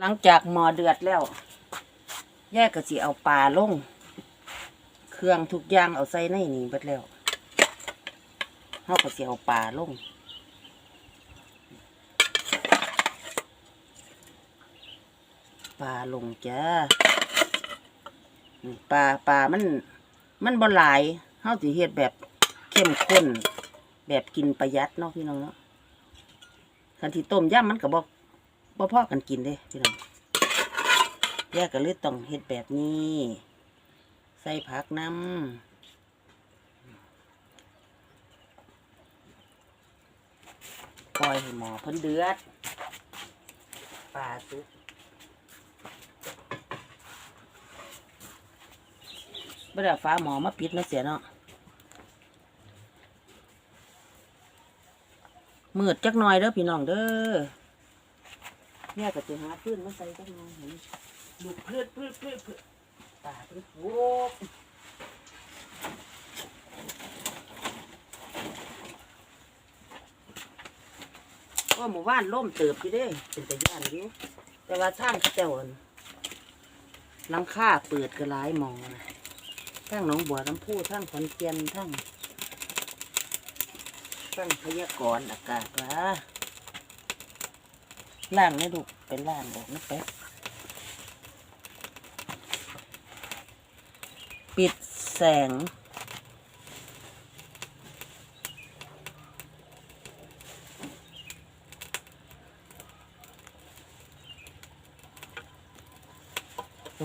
หลังจากหมอเดือดแล้วแยกก็สิเอาปลาลง เครื่องทุกอย่างเอาใส่ในนี่เบิดแล้วเฮาก็สิเอาปลาลงปลาลงจ้าปลาปลามัน มันบ่หลายเฮาสิเฮ็ดแบบเข้มข้น แบบกินประหยัดเนาะพี่น้องเนาะคันที่ต้มย่ำมันก็บ่ บ่พอกันกินเด้พี่น้องแยกก็เลยต้องเฮ็ดแบบนี้ ใส่ผักน้ำปล่อยให้หมอพิ่นเดือดปลาสุกบ่ได้เอาฟ้าหมอมาปิดเนาะเสียเนาะมืดจักหน่อยเด้อพี่น้องเด้อ แม่ก็จะหาพื้นมาใส่จักหน่อยเห็นหลูกพืชพืชพืชพืชป่าเป็นโอ้ก็หมู่บ้านล่มเติบอยู่เด้ เป็นแต่ย่านอยู่แต่ว่าทางเขาเจ้าอั่นหลังคาเปิดก็หลายมองนะทั้งหนองบัวลำพูทั้งขอนแก่นทั้งตั้งพยากรณ์อากาศว่า ล่างนี่ลูกเป็นล่างบอกนะแป๊บปิดแสง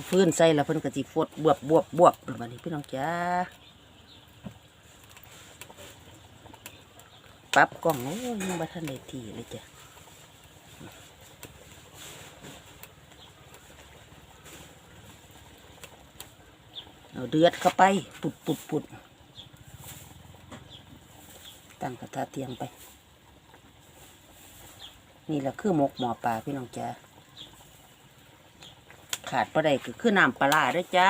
ฟื้นใส่แล้วเพิ่นก็สิฟดบวบบวบบวบบัดนี้พี่น้องจ้าปรับกล้องโอ้ยยังบัทันได้ทีเลยจ้ะ เอาเดือดเข้าไป ปุดปุดปุดตั้งกระทะเตียงไป นี่แหละคือหมกหมอปลาพี่น้องจ้าขาดประไดก็คือน้ำปลาร้าเด้วยจ้า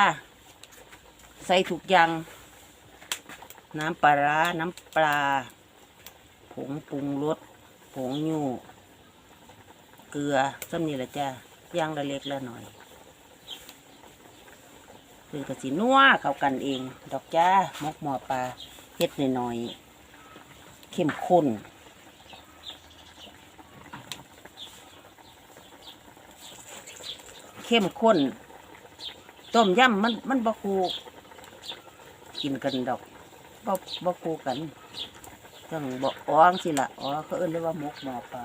ใส่ทุกอย่าง น้ำปลาร้าน้ำปลา ผงปรุงรส ผงยูเกลือซ้ำนี่แหละจ้าย่างละเล็กละหน่อย คือกระสีนัวเข้ากันเอง ดอกจ้ามกหมอปลาเฮ็ดหน่อยๆเข้มข้นเข้มข้น ต้มยำมันมันบะคูกินกันดอกบะบะคูกันจังบอกอ้องสิละอ๋อเขาเอิ้นเรียกว่าหมกหมอปลา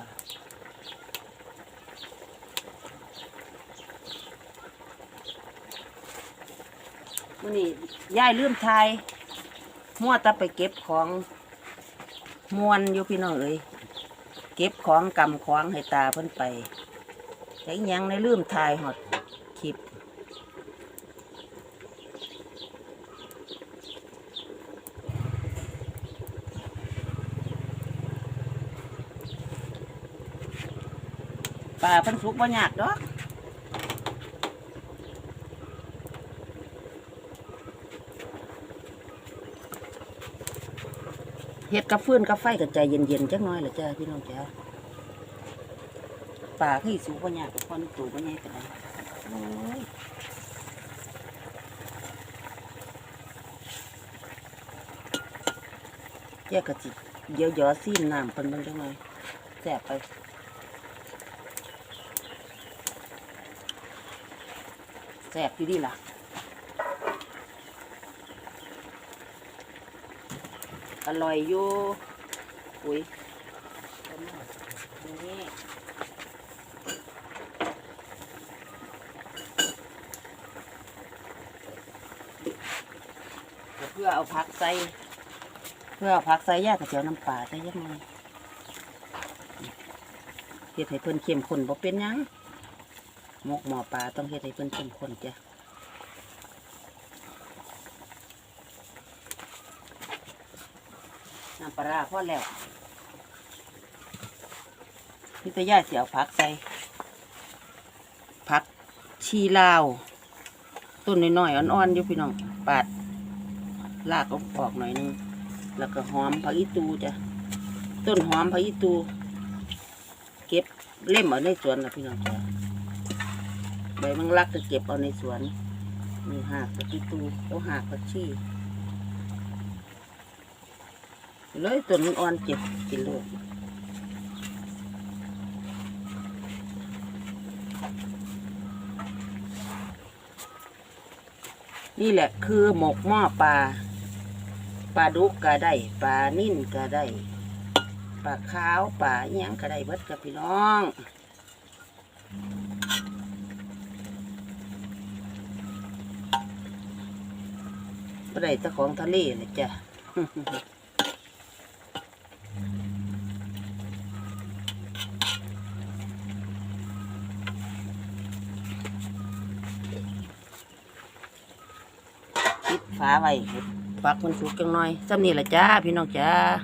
วันนี้ยายลืมทายมั่วตะไปเก็บของมวนอยู่พี่น้องเอ้ยเก็บของกำของให้ตาเพิ่นไป แต่อิหยังในลืมทายหอดคลิปปลาเพิ่นสุกบ่ยากดอก เฮ็ดกับฟืนกับไฟกับใจเย็นๆจักหน่อยล่ะจ้าพี่น้องจ้าปลาคือสุกบ่ยากกับคนตูบ่ใหญ่ปานใดโอ้ยแยกกะจิเยวหยอซีมน้ำเพิ่นเบิ่งจักหน่อยแซ่บไปแสบอยู่ดีล่ะ อร่อยอยู่อุ้ยนี่เพื่อเอาผักใส่ เพื่อเอาผักใส่ยากกับเจียวน้ำปลาใส่ยังไงเฮ็ดให้เพิ่นเข้มข้นบ่เป็นยังหมกหมอปลาต้องเฮ็ดให้เพิ่นเข้มข้นจ้ะ น้ำปลาร้าพอแล้วพี่ตาย่าเสียวผักใส่ผักชีลาว ต้นน้อยๆอ่อนๆอยู่พี่น้องปาดลากออกออกหน่อยนึง แล้วก็หอมผักอีตูจ้ะต้นหอมผักอีตู เก็บเล่มเอาในสวนนะพี่น้องจ้ะใบมังลักก็เก็บเอาในสวนนี่หากตะกีตูโอหากผักชี เลยต้นมันอ่อนเก็บกินโลดนี่แหละคือหมกหม้อปลาปลาดุกก็ได้ปลานิ่นก็ได้ปลาขาวปลาอิหยังก็ได้เบิดกับพี่น้องบ่ได้แต่ของทะเลเลยจ้ะ ฝาไว้ปักมันสุกจังหน่อยซ้ำนี่ละจ้าพี่น้องจ้า